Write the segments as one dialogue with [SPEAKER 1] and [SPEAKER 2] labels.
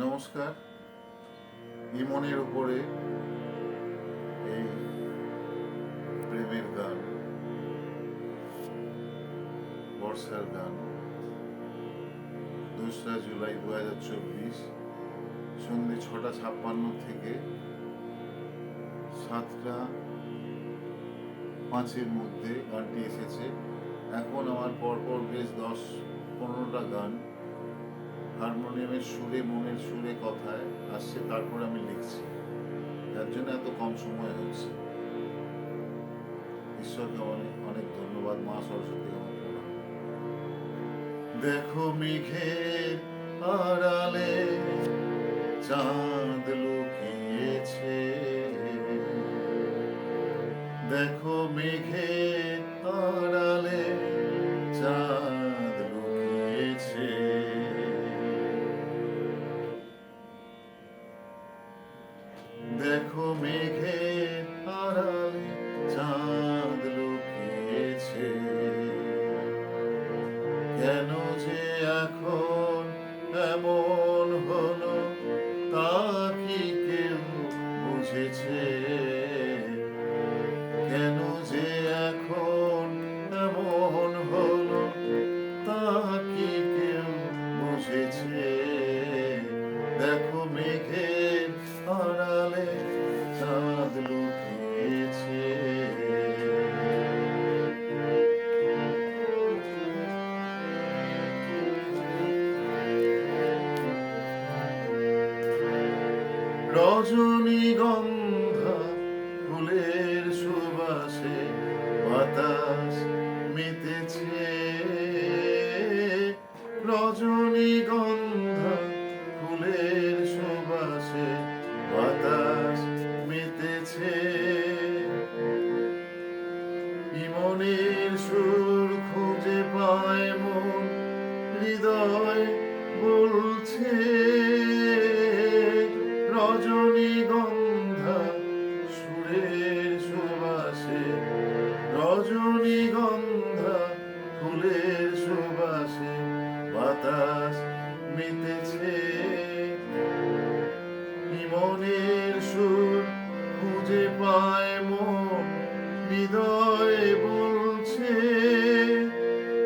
[SPEAKER 1] নমস্কার। ইমনের উপরে এই প্রেমের গান, বর্ষার গান। দোসরা জুলাই দু হাজার চব্বিশ সন্ধ্যে ছটা ছাপ্পান্ন থেকে সাতটা পাঁচের মধ্যে গানটি এসেছে। এখন আমার পরপর বেশ দশ পনেরোটা গান হারমোনিয়ামের সুরে, মনের সুরে কথায় আসছে, তারপর আমি লিখছি। যার জন্য এত কম সময় হচ্ছে। ঈশ্বরকে অনেক অনেক ধন্যবাদ, মা সরস্বতী দেখো মেঘের আড়ালে চাঁদ লুকিয়েছে। দেখো মেঘের আড়ালে চাঁদ কেন যে এখন এমন হলো তা কি কেউ বুঝেছে? রজনীগন্ধা, ফুলের সুবাসে বাতাস মেতেছে রজনীগন্ধা, ফুলের সুবাসে বাতাস মেতেছে ইমনের সুর খুঁজে পায় মন, হৃদয় বলছে। ইমনের সুর খুঁজে পায় মন হৃদয় বলছে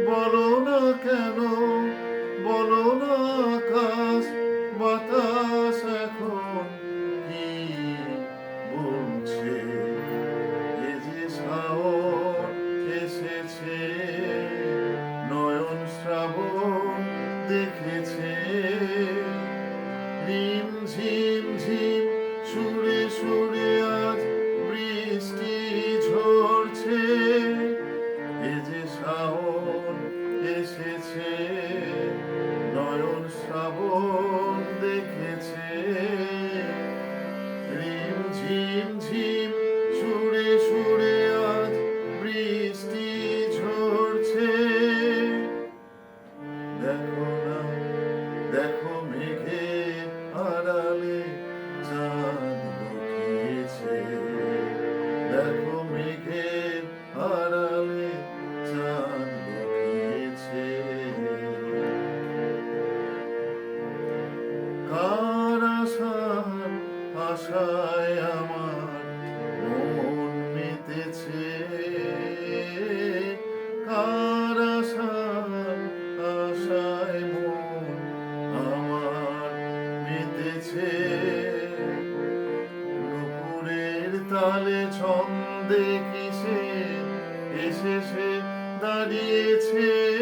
[SPEAKER 1] বলো না কেন রিম ঝিম ঝিম, সুরে সুরে আজ বৃষ্টি ঝরছে। এ যে শ্রাবণ এসেছে, নয়ন শ্রাবণ দেখেছে। রিম, ঝিম ঝিম আশায় আমার মেতেছে। আশায় আমার মেতেছে? তালে দাঁড়িয়েছে?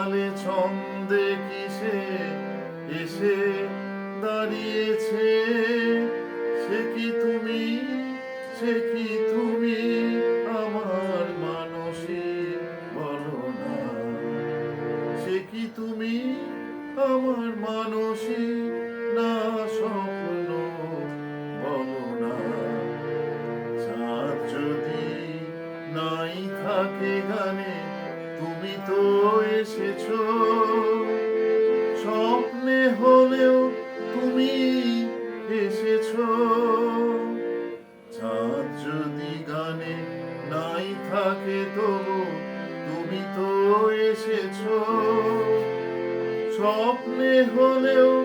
[SPEAKER 1] তালে ছন্দে কিসে এসে দাঁড়িয়েছে? সে কি তুমি? সে কি তুমি? এসেছ। স্বপ্নে হলেও তুমি এসেছ। ছাদ যদি গানে নাই থাকে তবু তুমি তো এসেছ। স্বপ্নে হলেও